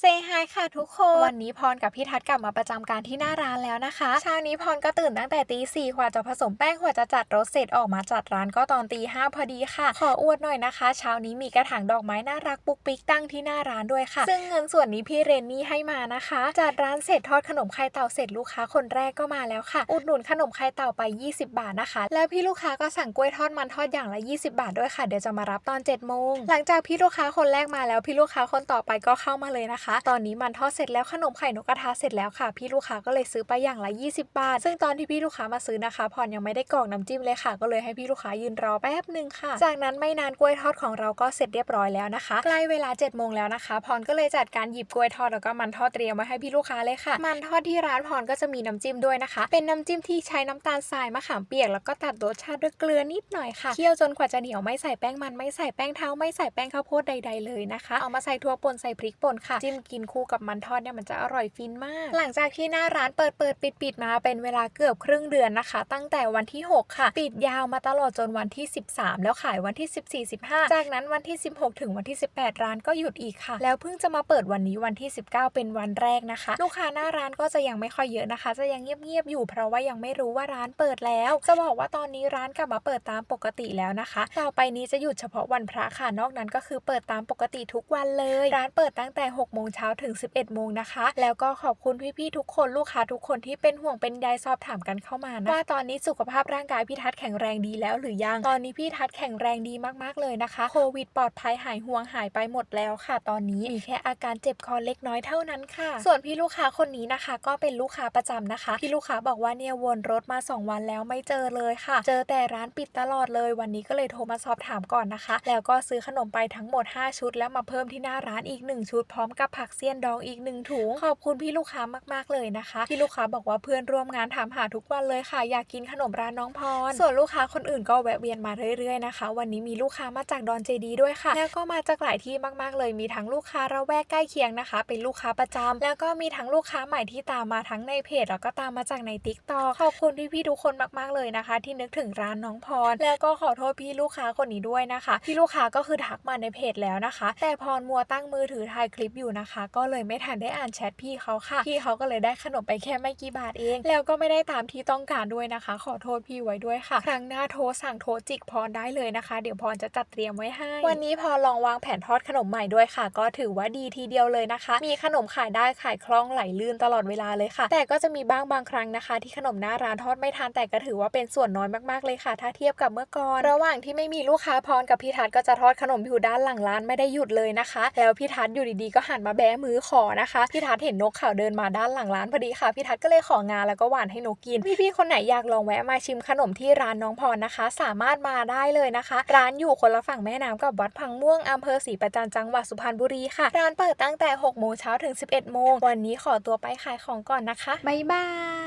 เซฮายค่ะทุกคน วันนี้พรกับพี่ทัศน์กลับมาประจำการที่หน้าร้านแล้วนะคะ เช้านี้พรก็ตื่นตั้งแต่ตีสี่กว่าจะผสมแป้งกว่าจะจัดรถเสร็จออกมาจัดร้านก็ตอนตีห้าพอดีค่ะ ขออวดหน่อยนะคะ เช้านี้มีกระถางดอกไม้น่ารักปุ๊กปิ๊กตั้งที่หน้าร้านด้วยค่ะ ซึ่งเงินส่วนนี้พี่เรนนี่ให้มานะคะ จัดร้านเสร็จทอดขนมไข่เต่าเสร็จลูกค้าคนแรกก็มาแล้วค่ะ อุดหนุนขนมไข่เต่าไป 20 บาทนะคะ แล้วพี่ลูกค้าก็สั่งกล้วยทอดมันทอดอย่างละ 20 บาทด้วยค่ะ เดี๋ยวจะมารับตอน7โมงหลังจากพี่ลูกค้าคนแรกมาแล้วพี่ลูกค้าคนต่อไปก็เข้ามาเลยนะคะตอนนี้มันทอดเสร็จแล้วขนมไข่นกกระทาเสร็จแล้วค่ะ พี่ลูกค้าก็เลยซื้อไปอย่างละ 20 บาท ซึ่งตอนที่พี่ลูกค้ามาซื้อนะคะพรยังไม่ได้กรอกน้ำจิ้มเลยค่ะ ก็เลยให้พี่ลูกค้ายืนรอแป๊บหนึ่งค่ะ จากนั้นไม่นานกล้วยทอดของเราก็เสร็จเรียบร้อยแล้วนะคะ ใกล้เวลา7จ็ดโมงแล้วนะคะ พรก็เลยจัดการหยิบกล้วยทอดแล้วก็มันทอดเตรียมไว้ให้พี่ลูกค้าเลยค่ะ มันทอดที่ร้านพรก็จะมีน้ำจิ้มด้วยนะคะ เป็นน้ำจิ้มที่ใช้น้ำตาลทรายมะขามเปียกแล้วก็ตัดรสชาติด้วยเกลือนิดหน่อยค่ะเคี่ยวจนกว่าจะเหนียวไม่ใส่แป้งมันไม่ใส่แป้งเท้าไม่ใส่แป้งข้าวโพดใด ๆเลยนะคะ เอามาใส่ถั่วป่นใส่พริกป่นค่ะจิ้มกินคู่กับมันทอดเนี่ยมันจะอร่อยฟินมาก หลังจากที่หน้าร้านเปิดเปิดปิดปิดมาเป็นเวลาเกือบครึ่งเดือนนะคะ ตั้งแต่วันที่ 6 ค่ะ ปิดยาวมาตลอดจนวันที่ 13 แล้วขายวันที่ 14 15 จากนั้นวันที่ 16 ถึงวันที่ 18 ร้านก็หยุดอีกค่ะ แล้วเพิ่งจะมาเปิดวันนี้วันที่ 19 เป็นวันแรกนะคะ ลูกค้าหน้าร้านก็จะยังไม่ค่อยเยอะนะคะ จะยังเงียบๆอยู่เพราะว่ายังไม่รู้ว่าร้านเปิดแล้ว จะบอกว่าตอนนี้ร้านกลับมาเปิดตามปกติแล้วนะคะ ต่อไปนี้จะหยุดเฉพาะวันพระค่ะนอกนั้นก็คือเปิดตามปกติทุกวันเลย ร้านเปิดตั้งแต่6โมงเช้าถึง 11 โมงนะคะ แล้วก็ขอบคุณพี่ๆทุกคนลูกค้าทุกคนที่เป็นห่วงเป็นใยสอบถามกันเข้ามานะว่าตอนนี้สุขภาพร่างกายพี่ทัศน์แข็งแรงดีแล้วหรือยัง ตอนนี้พี่ทัศน์แข็งแรงดีมากๆเลยนะคะโควิดปลอดภัยหายห่วงหายไปหมดแล้วค่ะ ตอนนี้มีแค่อาการเจ็บคอเล็กน้อยเท่านั้นค่ะ ส่วนพี่ลูกค้าคนนี้นะคะ ก็เป็นลูกค้าประจำนะคะ พี่ลูกค้าบอกว่าเนี่ยวนรถมา 2 วันแล้วไม่เจอเลยค่ะ เจอแต่ร้านปิดตลอดเลยวันนี้ก็เลยโทรมาสอบถามก่อนนะคะ แล้วก็ซื้อขนมไปทั้งหมด 5 ชุด แล้วมาเพิ่มที่หน้าร้านอีก 1 ชุดพร้อมกับผักเสี้ยนดองอีก1ถุง ขอบคุณพี่ลูกค้ามากๆเลยนะคะ พี่ลูกค้าบอกว่าเพื่อนร่วมงานถามหาทุกวันเลยค่ะ อยากกินขนมร้านน้องพร ส่วนลูกค้าคนอื่นก็แวะเวียนมาเรื่อยๆนะคะ วันนี้มีลูกค้ามาจากดอนเจดีด้วยค่ะ แล้วก็มาจากหลายที่มากๆเลย มีทั้งลูกค้าระแวกใกล้เคียงนะคะ เป็นลูกค้าประจำแล้วก็มีทั้งลูกค้าใหม่ที่ตามมาทั้งในเพจแล้วก็ตามมาจากในติ๊กต็อกขอบคุณพี่ๆทุกคนมากๆเลยนะคะ ที่นึกถึงร้านน้องพร แล้วก็ขอโทษพี่ลูกค้าคนนี้ด้วยนะคะ พี่ลูกค้าก็คือทักมาในเพจแล้วนะคะ แต่พรมัวตั้งมือถือถ่ายคลิปอยู่นะคะก็เลยไม่ทันได้อ่านแชทพี่เขาค่ะ พี่เขาก็เลยได้ขนมไปแค่ไม่กี่บาทเอง แล้วก็ไม่ได้ตามที่ต้องการด้วยนะคะ ขอโทษพี่ไว้ด้วยค่ะ ครั้งหน้าโทรสั่งโทรจิกพรได้เลยนะคะ เดี๋ยวพรจะจัดเตรียมไว้ให้ วันนี้พรลองวางแผนทอดขนมใหม่ด้วยค่ะ ก็ถือว่าดีทีเดียวเลยนะคะ มีขนมขายได้ขายคล่องไหลลื่นตลอดเวลาเลยค่ะ แต่ก็จะมีบ้างบางครั้งนะคะ ที่ขนมหน้าร้านทอดไม่ทันแต่ก็ถือว่าเป็นส่วนน้อยมากๆเลยค่ะ ถ้าเทียบกับเมื่อก่อนระหว่างที่ไม่มีลูกค้าพรกับพี่ทัศน์ก็จะทอดขนมอยู่ด้านหลังร้านไม่ได้หยุดเลยนะคะ แล้วพี่ทัศน์อยู่ดีๆก็หันมาแบมือขอนะคะพี่ทัศเห็นนกขาวเดินมาด้านหลังร้านพอดีค่ะพี่ทัศก็เลยของานแล้วก็หวานให้นกกินพี่ๆคนไหนอยากลองแวะมาชิมขนมที่ร้านน้องพรนะคะ สามารถมาได้เลยนะคะ ร้านอยู่คนละฝั่งแม่น้ำกับวัดพังม่วงอำเภอศรีประจันจังหวัดสุพรรณบุรีค่ะ ร้านเปิดตั้งแต่6โมงเช้าถึง 11โมงวันนี้ขอตัวไปขายของก่อนนะคะบ๊ายบาย